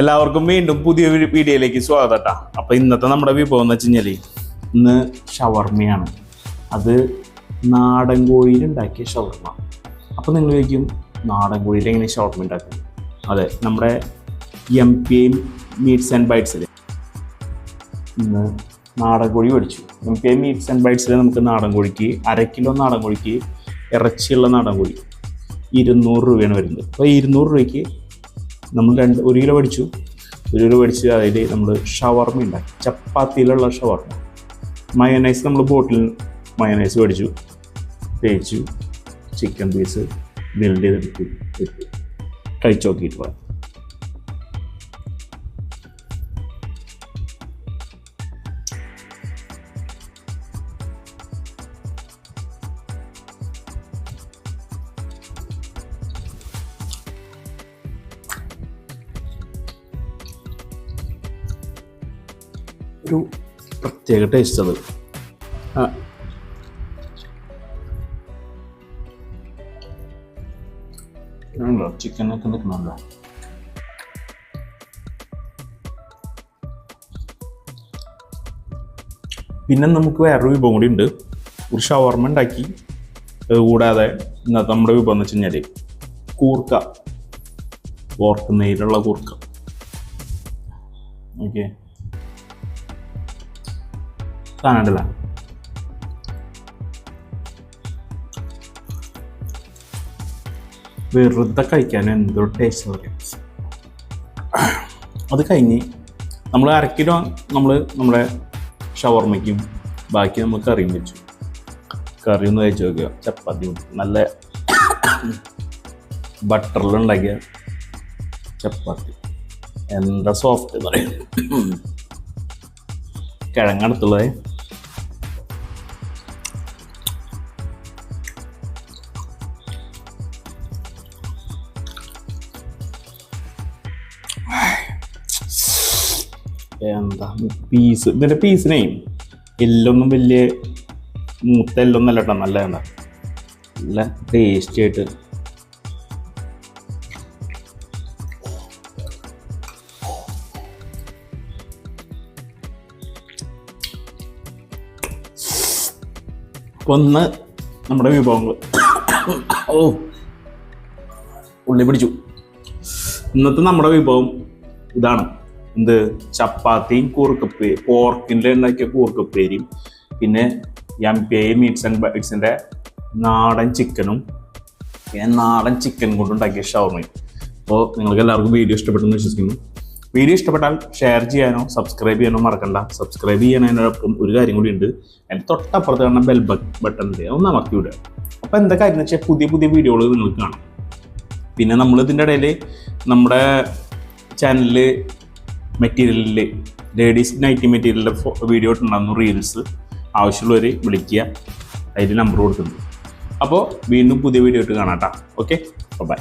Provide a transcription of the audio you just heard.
എല്ലാവർക്കും വീണ്ടും പുതിയ വീഡിയോയിലേക്ക് സ്വാഗതം കേട്ടോ അപ്പോൾ ഇന്നത്തെ നമ്മുടെ വിഭവം എന്ന് വെച്ച് കഴിഞ്ഞാൽ ഇന്ന് ഷവർമ്മയാണ് അത് നാടൻ കോഴിയിൽ ഉണ്ടാക്കിയ ഷവർമ്മ അപ്പോൾ നിങ്ങൾ ചോദിക്കും നാടൻ കോഴിയിൽ എങ്ങനെ ഷവർമ്മ ഉണ്ടാക്കും? അതെ നമ്മുടെ M P M meats and ബൈറ്റ്സിൽ ഇന്ന് നാടൻ കോഴി മേടിച്ചു. M P M meats and ബൈറ്റ്സിൽ നമുക്ക് നാടൻ കോഴിക്ക് അര കിലോ നാടൻ കോഴിക്ക് ഇറച്ചിയുള്ള നാടൻ കോഴി ഇരുന്നൂറ് രൂപയാണ് വരുന്നത്. അപ്പോൾ ഇരുന്നൂറ് രൂപയ്ക്ക് നമ്മൾ രണ്ട് ഒരു കിലോ മേടിച്ചു ഒരു കിലോ മേടിച്ച് അതിൽ നമ്മൾ ഷവർമ ഉണ്ടാക്കി. ചപ്പാത്തിയിലുള്ള ഷവർമ. മയനൈസ് നമ്മൾ ബോട്ടിൽ മയനൈസ് മേടിച്ചു. തേച്ചു. ചിക്കൻ പീസ് ബിൽഡ് ചെയ്തെടുത്തു. കഴിച്ചു നോക്കിയിട്ട് പോകാം ഒരു പ്രത്യേക ടേസ്റ്റ് അത്. ഉണ്ടോ ചിക്കനൊക്കെ നിൽക്കുന്നുണ്ടോ? പിന്നെ നമുക്ക് വേറൊരു വിഭവം കൂടി ഉണ്ട്. ഒരു ഷവർമ ഉണ്ടാക്കി. കൂടാതെ ഇന്നത്തെ നമ്മുടെ വിഭവം എന്ന് വെച്ച് കഴിഞ്ഞാൽ കൂർക്ക. പോർക്ക് നെയ്യിലുള്ള കൂർക്ക. ഓക്കെ കാണണ്ടല്ല. വെറുതെ കഴിക്കാൻ എന്തോ ടേസ്റ്റ് പറയും അത് കഴിഞ്ഞ് നമ്മൾ അരക്കിലോ കിലോ നമ്മൾ നമ്മുടെ ഷവർമ്മയ്ക്കും ബാക്കി നമ്മൾ കറിയും വെച്ചു. കറി ഒന്ന് കഴിച്ച് നോക്കുക. ചപ്പാത്തി നല്ല നല്ല ബട്ടറിലുണ്ടാക്കിയ ചപ്പാത്തി. എന്താ സോഫ്റ്റ് പറയും. കിഴങ്ങടുത്തുള്ളത് എന്താ പീസ് ഇതിന്റെ പീസിനെ എല്ലൊന്നും വലിയ മൂത്ത എല്ലൊന്നല്ല കേട്ടോ നല്ല എന്താ നല്ല ടേസ്റ്റി ആയിട്ട്. ഒന്ന് നമ്മുടെ വിഭവങ്ങൾ. ഓ. ഉള്ളി പിടിച്ചു. ഇന്നത്തെ നമ്മുടെ വിഭവം ഇതാണ്. എന്ത്? ചപ്പാത്തിയും കൂർക്കപ്പേ പോർക്കിന്റെ ഉണ്ടാക്കിയ കൂർക്കപ്പേരിയും പിന്നെ M P I meats and ബൈറ്റ്സിന്റെ നാടൻ ചിക്കനും പിന്നെ നാടൻ ചിക്കൻ കൊണ്ടുണ്ടാക്കിയ ഷവർമയും. അപ്പോൾ നിങ്ങൾക്ക് എല്ലാവർക്കും വീഡിയോ ഇഷ്ടപ്പെട്ടെന്ന് വിശ്വസിക്കുന്നു. വീഡിയോ ഇഷ്ടപ്പെട്ടാൽ ഷെയർ ചെയ്യാനോ സബ്സ്ക്രൈബ് ചെയ്യാനോ മറക്കണ്ട. സബ്സ്ക്രൈബ് ചെയ്യാനതിനോടൊപ്പം ഒരു കാര്യം കൂടി ഉണ്ട്. അതിന്റെ തൊട്ടപ്പുറത്ത് കാണുന്ന ബെൽ ബട്ടൺ ഉണ്ട്. ഒന്ന് അമർത്തി വിടുക. അപ്പോൾ എന്താ കാര്യം എന്ന് വെച്ചാൽ പുതിയ പുതിയ വീഡിയോകൾ നിങ്ങൾക്ക് കാണാം. പിന്നെ നമ്മൾ ഇതിന്റെ ഇടയിൽ നമ്മുടെ ചാനലിൽ മെറ്റീരിയലിൽ ലേഡീസ് നൈറ്റി മെറ്റീരിയലിന്റെ വീഡിയോ ഇട്ടുണ്ടാകുന്നു റീൽസ് ആവശ്യമുള്ളവർ വിളിക്കുക. അതിൽ നമ്പർ കൊടുക്കുന്നുണ്ട്. അപ്പോൾ വീണ്ടും പുതിയ വീഡിയോ ഇട്ട് കാണാം കേട്ടോ ഓക്കെ ബൈ